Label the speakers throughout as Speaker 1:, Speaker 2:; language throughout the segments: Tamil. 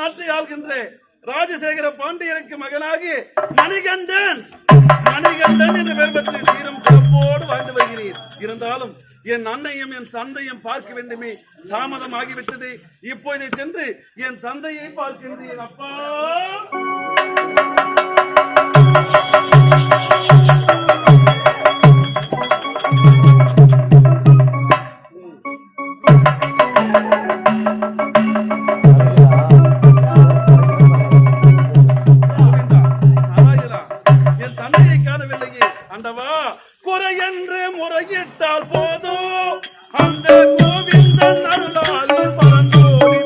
Speaker 1: நாட்டை ஆள்கின்ற ராஜசேகர பாண்டியனுக்கு மகனாகி மணிகண்டன். மணிகண்டன் என்று பெயர் பெற்று சீரும் சிறப்போடு வாழ்ந்து வருகிறீர். இருந்தாலும் என் அன்னையும் என் தந்தையும் பார்க்க வேண்டுமே. தாமதம் ஆகிவிட்டது. இப்போது சென்று என் தந்தையை பார்க்கின்றேன் அப்பா. ஆண்டவா என்று முறையிட்டால் போதும் அந்த கோவிந்தன் அருளாளர் பரந்தோடி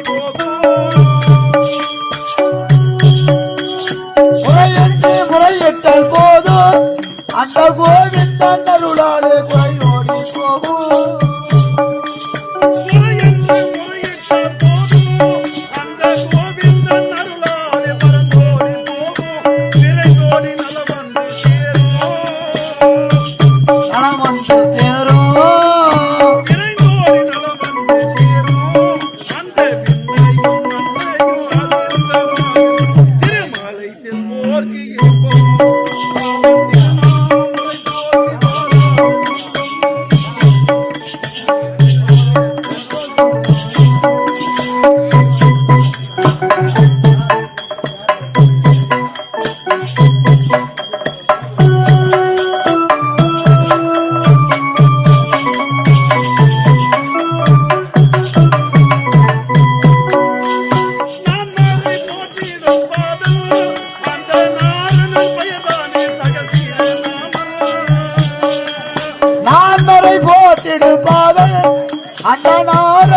Speaker 2: காத்திடுவாத அண்ணனார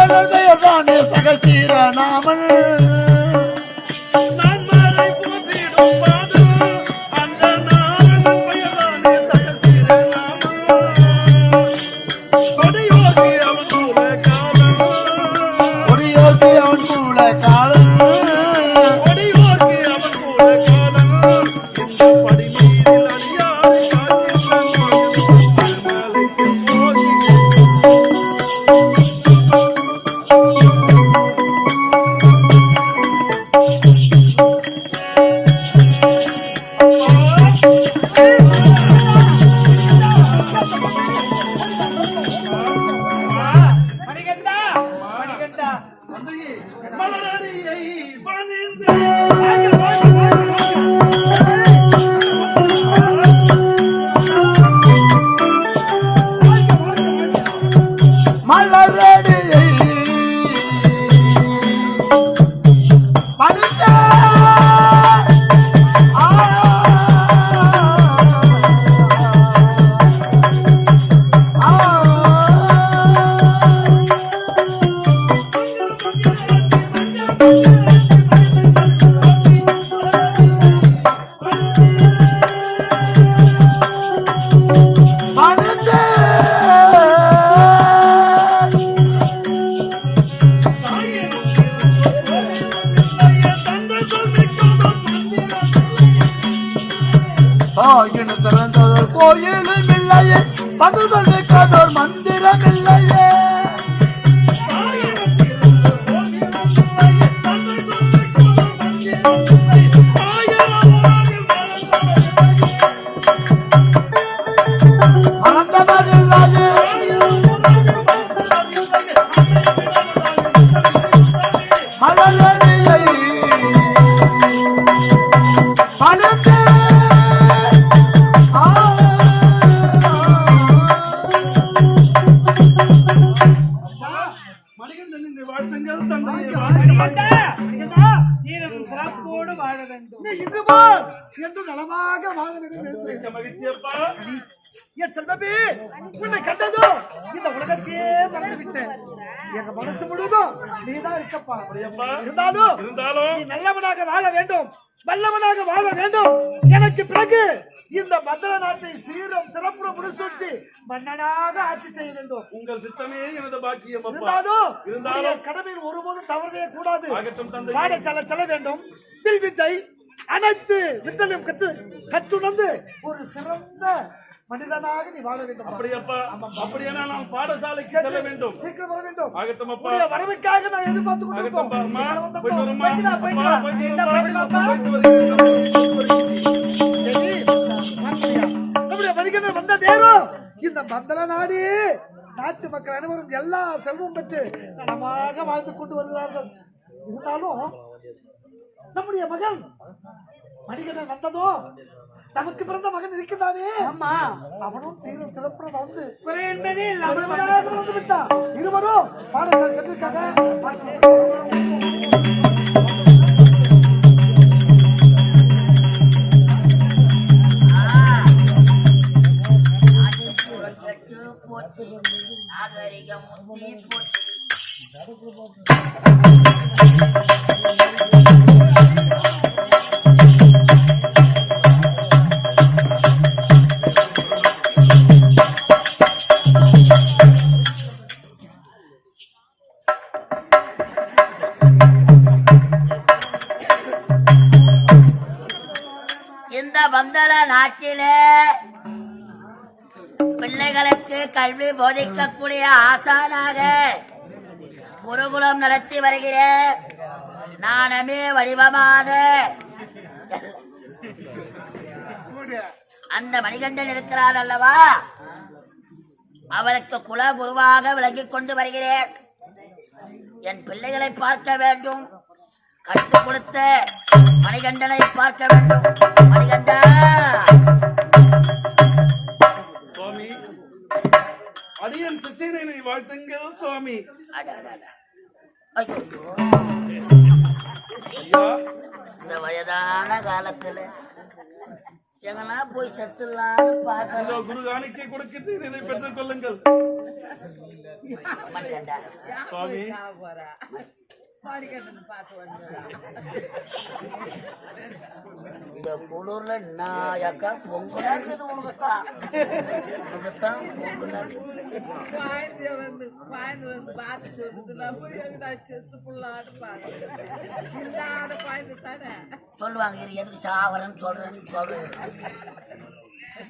Speaker 2: Ahmet Adil இருக்கப்பா
Speaker 1: அப்படியப்பா
Speaker 2: இருந்தாலும்
Speaker 1: இருந்தாலும்
Speaker 2: நீ நல்லவனாக வாழ வேண்டும். வல்லவனாக வாழ வேண்டும். எனக்கு பிறகு இந்த மந்திர நாட்டை சீரம் சிறப்புற முடிசூட்டி மன்னனாக ஆட்சி செய்ய வேண்டும்.
Speaker 1: உங்கள் சித்தமே எனது பாக்கியம்
Speaker 2: இருந்தாலும்
Speaker 1: இருந்தாலும்
Speaker 2: கடமையில் ஒருபோதும் தவறவே கூடாது. பாட செல்ல செல்ல வேண்டும். வில் வித்தை அனைத்து வித்தலையும் கற்று கற்றுணர்ந்து ஒரு சிறந்த மனிதனாக நீ வாழ வேண்டும்.
Speaker 1: அப்படியப்பா அப்படியானால் நாம் பாடசாலைக்கு செல்ல வேண்டும்.
Speaker 2: சீக்கிரம் வர வேண்டும்.
Speaker 1: ஆகட்டும் அப்பா
Speaker 2: உன்னுடைய வரவுக்காக நான் எதிர்பார்த்து வந்தப்போ.
Speaker 1: போயிட்டு வரமா
Speaker 3: போயிட்டு வா, போயிட்டு
Speaker 1: வரமா?
Speaker 3: போயிட்டு
Speaker 2: வார்த்தையா? நம்முடைய மணிகண்டன் வந்த நேரம் இந்த மந்தல நாடு நாட்டு மக்கள் அனைவரும் எல்லா செல்வம் பெற்று நலமாக வாழ்ந்து கொண்டு வருகிறார்கள். இருந்தாலும் நம்முடைய மகன் மணிகண்டன் வந்ததும் நமக்கு பிறந்த மகன் இருக்கின்றானே
Speaker 3: ஆமா.
Speaker 2: அவனும் சீரும் சிறப்புற வந்து
Speaker 3: என்பதே
Speaker 2: வந்து விட்டான். இருவரும் பாடசாலை சென்றிருக்காங்க.
Speaker 4: நாகரிகம் நாட்டிலே பிள்ளைகளுக்கு கல்வி போதிக்கக்கூடிய ஆசானாக குருகுலம் நடத்தி வருகிறேன். நானமே வடிவமான அந்த மணிகண்டன் இருக்கிறார் அல்லவா? அவருக்கு குல குருவாக விளங்கிக் கொண்டு வருகிறேன். என் பிள்ளைகளை பார்க்க வேண்டும். கற்றுக் கொடுத்த மணிகண்டனை பார்க்க வேண்டும்.
Speaker 1: மணிகண்டன்! சிசினை வாழ்த்துங்கள் சுவாமி.
Speaker 4: இந்த வயதான காலத்துல எங்கன்னா போய் செத்துலான்னு பார்க்கலாம்
Speaker 1: இதோ குரு காணிக்கை கொடுக்கின்றேன் இதை பெற்றுக் கொள்ளுங்கள். சுவாமி.
Speaker 4: இந்த குளிர்ல நாயக்கா பொங்கலாக்குது உனக்குத்தான் உனக்குத்தான் பொங்கலாக்குது
Speaker 5: பாய்ந்து வந்து பாய்ந்து வந்து பார்த்து சொல்லுது. நான் போய் எங்கடா செத்து புள்ளான்னு பார்த்தேன் இல்லாத பாய்ந்து தானே?
Speaker 4: சொல்லுவாங்க இது எதுக்கு சாவரன்னு சொல்றேன்னு சொல்றேன்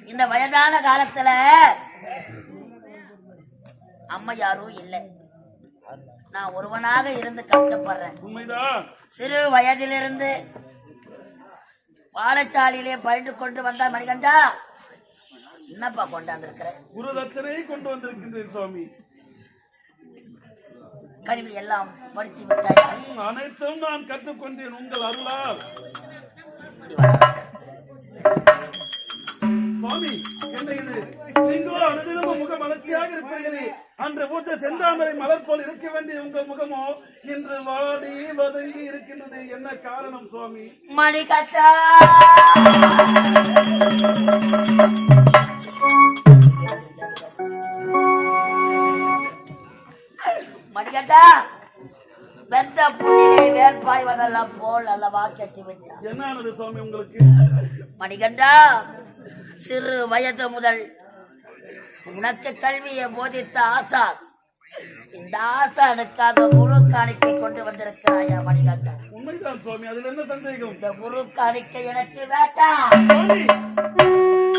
Speaker 4: இந்த வயதான காலத்துல அம்மா யாரும் இல்லை. நான் ஒருவனாக இருந்து கஷ்டப்படுறேன். சிறு வயதிலிருந்து பாடசாலையிலே பயின்று கொண்டு வந்த மணிகண்டா. என்னப்பா கொண்டாந்துருக்கிற?
Speaker 1: குரு தட்சணையை கொண்டு வந்திருக்கின்றேன் சுவாமி.
Speaker 4: கல்வி எல்லாம் படித்து விட்டாயா?
Speaker 1: அனைத்தும் நான் கற்றுக்கொண்டேன் உங்கள் அருளால். சுவாமி என்ன இது? நீங்களோ அனுதினமும் முக மலர்ச்சியாக இருப்பீர்களே. அன்று பூத்த செந்தாமரை மலர் போல் இருக்க வேண்டிய உங்கள் முகமோ இன்று வாடி வதங்கி இருக்கின்றது. என்ன காரணம் சுவாமி?
Speaker 4: மணிகண்டா மணிகண்டா வெந்த புள்ளிலே வேர் பாய்வதெல்லாம் போல் அல்லவா கெட்டு விட்டான்
Speaker 1: என்ன ஆனது சுவாமி உங்களுக்கு?
Speaker 4: மணிகண்டா சிறு வயது முதல் உனக்கு கல்வியை போதித்த ஆசா. இந்த ஆசானுக்காக குரு காணிக்கை கொண்டு வந்திருக்கிறாயா மணிகண்டா
Speaker 1: உண்மைதான் சுவாமி அதில் என்ன சந்தேகம்?
Speaker 4: இந்த குரு காணிக்கை எனக்கு வேண்டாம்.
Speaker 1: சுவாமி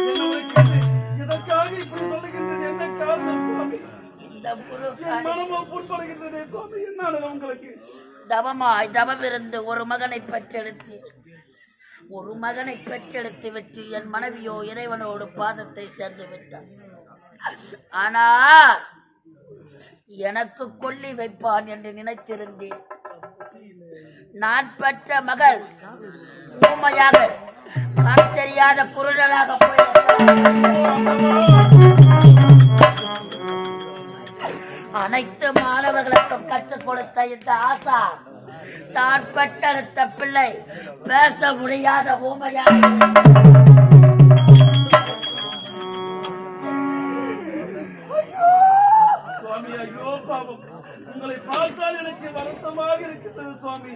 Speaker 1: என்ன உரைக்கின்றேன்? இதற்காக இப்படி சொல்லுகின்றது? என்ன காரணம் சுவாமி?
Speaker 4: இந்த குரு
Speaker 1: என்
Speaker 4: காணிக்கை
Speaker 1: சுவாமி என்ன உங்களுக்கு?
Speaker 4: தவமாய் தவமிருந்து ஒரு மகனை பெற்றெடுத்து ஒரு மகனை பெற்றெடுத்து விட்டு என் மனைவியோ இறைவனோடு பாதத்தை சேர்ந்து விட்டான் ஆனா எனக்கு கொல்லி வைப்பான் என்று நினைத்திருந்தேன். நான் பெற்ற மகள் ஊமையாக கண் தெரியாத குருடனாக அனைத்து மாணவர்களுக்கும் கற்றுக் கொடுத்த இந்த ஆசா தான் பெற்றெடுத்த பிள்ளை பேச முடியாத ஊமையாக.
Speaker 1: வருத்தமாக இருக்கின்றது சுவாமி.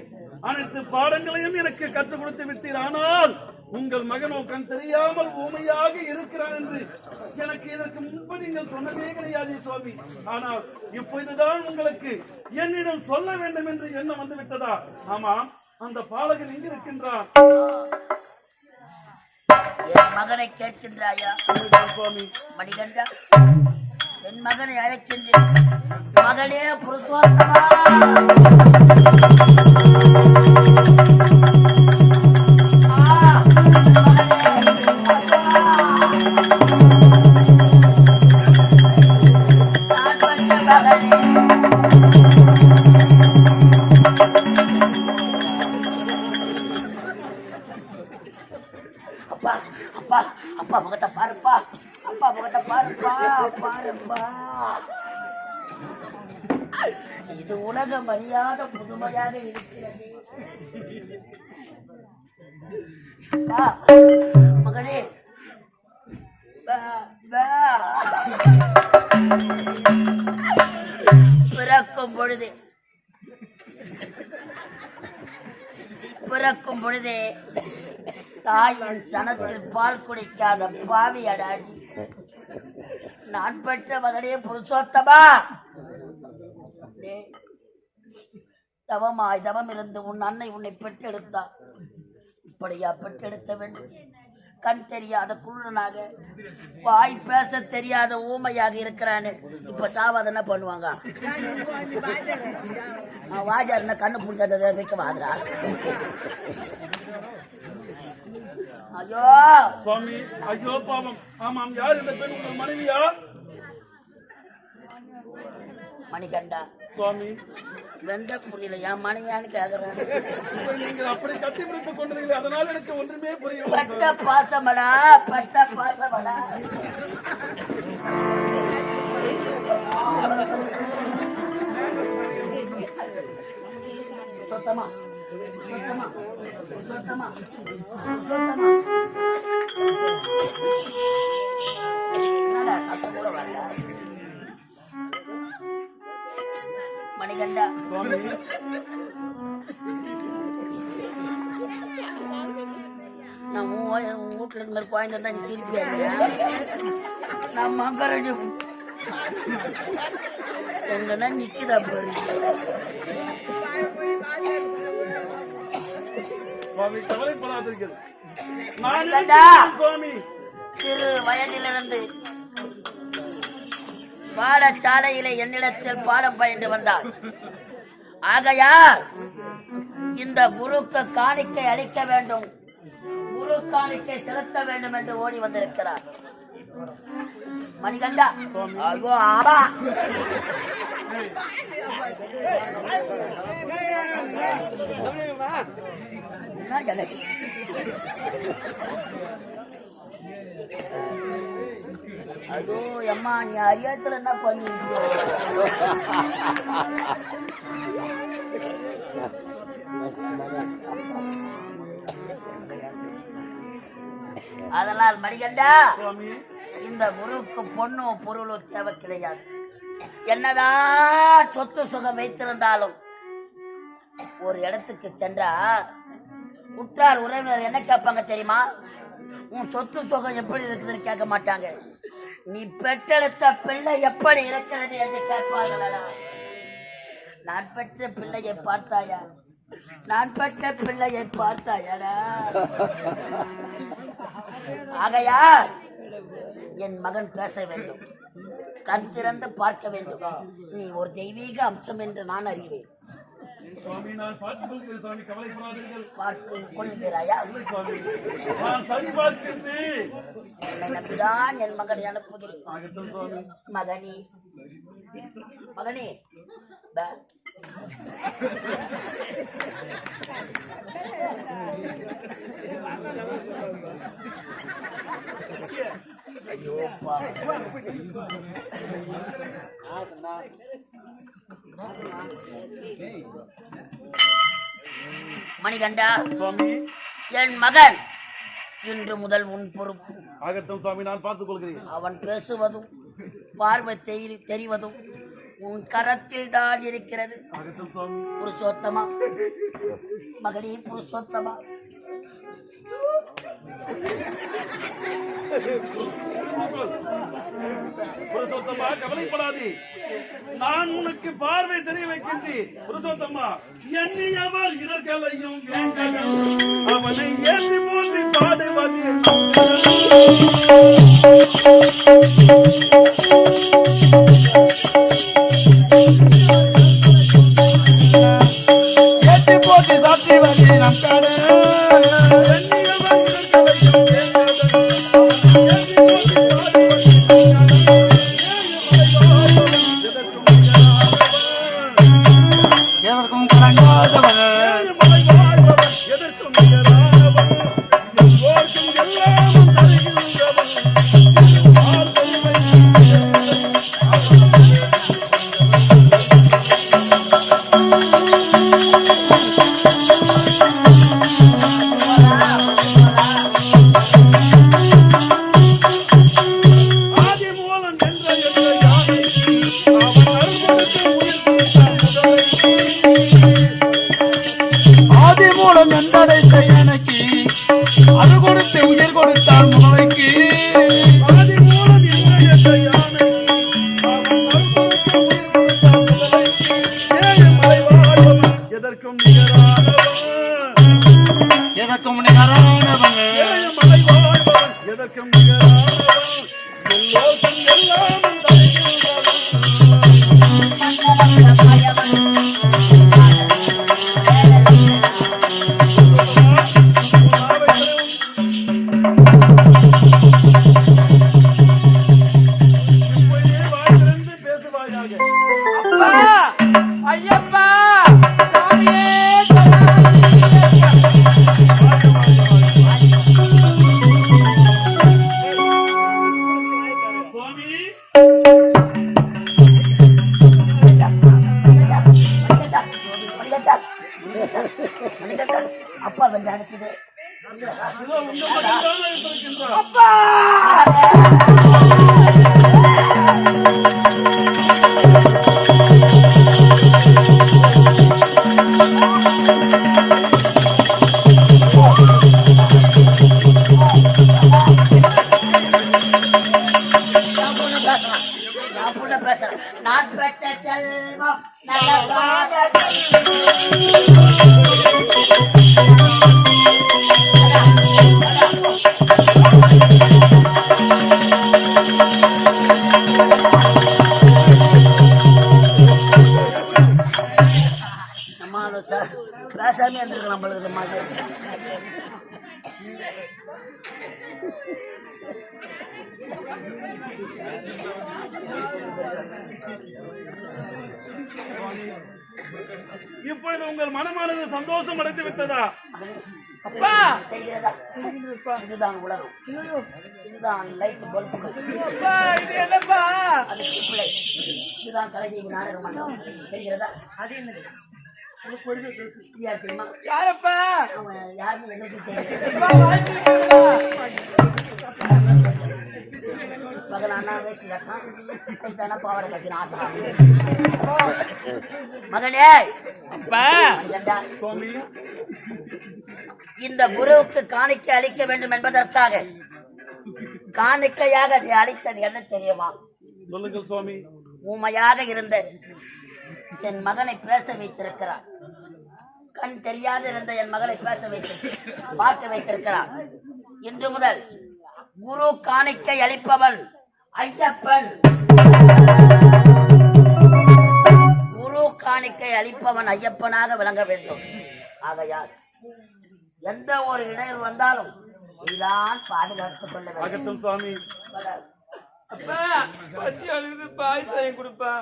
Speaker 1: அனைத்து பாடங்களையும் எனக்கு கற்றுக் கொடுத்து விட்டீர். ஆனால் உங்கள் மகனோ கண் தெரியாமல் ஊமையாக இருக்கிறான் என்று எனக்கு இதற்கு முன்பு நீங்கள் சொன்னதே கிடையாது சுவாமி. ஆனால் இப்பொழுதுதான் உங்களுக்கு என்னிடம் சொல்ல வேண்டும் என்று எண்ணம் வந்து விட்டதா? ஆமாம். அந்த பாலகன் எங்க இருக்கின்றான்?
Speaker 4: என் மகனை கேட்கின்றாயா?
Speaker 1: சுவாமி.
Speaker 4: மணிகண்டா என் மகனை அழைக்கின்றேன். மகனே புருஷோத்தமா. இது உலகம் அறியாத புதுமையாக இருக்கிறது. அப்பா, மகனே பிறக்கும் பொழுது. பிறக்கும் பொழுதே தாயின் சனத்தில் பால் குடிக்காத பாவி அடாடி நான் பெற்ற மகனே புருஷோத்தமா. டேய், தவமாய் தவம் இருந்து உன் அன்னை உன்னை பெற்றெடுத்தா இப்படியா பெற்றெடுத்த வேண்டும்? கண் தெரியாத குருடனாக வாய் பேச தெரியாத ஊமையாக இருக்கிறானு. இப்ப சாவாத என்ன பண்ணுவாங்க? நான் வாஜா இருந்தா கண்ணு புடிக்காத வைக்க வாதுரா ஐயோ!
Speaker 1: சுவாமி ஐயோ பாவம். ஆமாம் யார் இந்த பெண்? உங்கள் மனைவியா?
Speaker 4: மணிகண்டா.
Speaker 1: சுவாமி.
Speaker 4: வெந்த புண்ணில என் மனைவியான்னு கேக்குறேன்.
Speaker 1: நீங்கள் அப்படி கட்டி பிடித்துக் கொண்டீர்களே அதனால் எனக்கு ஒன்றுமே புரியவில்லை.
Speaker 4: பட்ட பாசமடா பட்ட பாசமடா. சுத்தமா சுத்தமா சுத்தமா சுத்தமா.
Speaker 1: சுவாமி
Speaker 4: நான் உன் வீட்டுல இருந்த மாதிரி தான் நீ சிரிப்பியா? நான் மகரணி எங்கன்னா நிக்குதா பாரு. சிறு வயதிலிருந்து பாடசாலையிலே என்னிடத்தில் பாடம் பயின்று வந்தார். ஆகையால் இந்த குருக்கு காணிக்கை அளிக்க வேண்டும். குரு காணிக்கை செலுத்த வேண்டும் என்று ஓடி வந்திருக்கிறார். மணிகண்டா ஐயோ ஆமா. ஐயோ அம்மா நீ அறியாத்துல என்ன பண்ணிருக்கோ அதனால் மணிகண்டா இந்த குருவுக்கு பொண்ணும் பொருளும் தேவை கிடையாது. என்னதான் சொத்து சுகம் வைத்திருந்தாலும் ஒரு இடத்துக்கு சென்றா உற்றார் உறவினர் என்ன கேட்பாங்க தெரியுமா? உன் சொத்து சுகம் எப்படி இருக்குதுன்னு கேட்க மாட்டாங்க. நீ பெற்றெடுத்த பிள்ளை எப்படி இருக்கிறது என்று கேட்பார்களடா. நான் பெற்ற பிள்ளையை பார்த்தாயா? நான் பெற்ற பிள்ளையை பார்த்தாயாடா? ஆகையால் என் மகன் பேச வேண்டும். கண் திறந்து பார்க்க வேண்டும். நீ ஒரு தெய்வீக அம்சம் என்று நான் அறிவேன். பார்த்து கொள்கிறாயா? என்னை நம்பிதான் என் மகனை அனுப்புகிறேன். மகனே மகனே. ஐயோ. மணிகண்டா
Speaker 1: சுவாமி
Speaker 4: என் மகன் இன்று முதல் உன் பொறுப்பு
Speaker 1: ஆகட்டும் சுவாமி நான் பார்த்துக் கொள்கிறேன்
Speaker 4: அவன் பேசுவதும் பார்வை தெரி தெரிவதும் உன் கரத்தில் தான் இருக்கிறது. புருஷோத்தமா. மகனே புருஷோத்தமா.
Speaker 1: புருஷோத்தமா கவலைப்படாதே. நான் உனக்கு பார்வை தெரிய வைக்கின்றேன். புருஷோத்தமா எண்ணியவர் இடர்களையும் அவனை ஏற்றி போற்றி பாடுவது
Speaker 2: ஏற்றி
Speaker 4: ಕೈ ಕೈ
Speaker 1: இப்பொழுது உங்கள் மனமானது சந்தோஷம் அடைந்து விட்டதா?
Speaker 3: அப்பா!
Speaker 4: இதுதான் உலகம். இதுதான் லைட் பல்புகள்
Speaker 3: அப்பா இது என்னப்பா?
Speaker 4: அது பிள்ளை. இதுதான் தலைதீவி நாடக மண்டபம் தெரிகிறதா?
Speaker 3: அது என்னது?
Speaker 4: யார் தெரியுமா?
Speaker 3: யாரப்பா?
Speaker 4: யாருன்னு எனக்கு தெரியும்? மகனானா வேசி கட்டான் கைத்தானா பாவாடை கட்டின ஆட்டான் மகனே!
Speaker 3: அப்பா.
Speaker 4: இந்த குருவுக்கு காணிக்கை அளிக்க வேண்டும் என்பதற்காக காணிக்கையாக நீ அளித்தது என்ன தெரியுமா?
Speaker 1: சொல்லுங்கள் சுவாமி.
Speaker 4: ஊமையாக இருந்த என் மகனை பேச வைத்திருக்கிறார். கண் தெரியாது இருந்த என் மகளை பேச வைத்து பார்க்க வைத்திருக்கிறார். இன்று முதல் குரு காணிக்கை அளிப்பவன் ஐயப்பன். குரு காணிக்கை அளிப்பவன் ஐயப்பனாக விளங்க வேண்டும். ஆகையால் எந்த ஒரு இடையூறு வந்தாலும் நீதான் பாதுகாத்துக் கொள்ள வேண்டும்.
Speaker 1: சுவாமி.
Speaker 3: அப்பா பசி அழுது பாயசம் கொடுப்பா.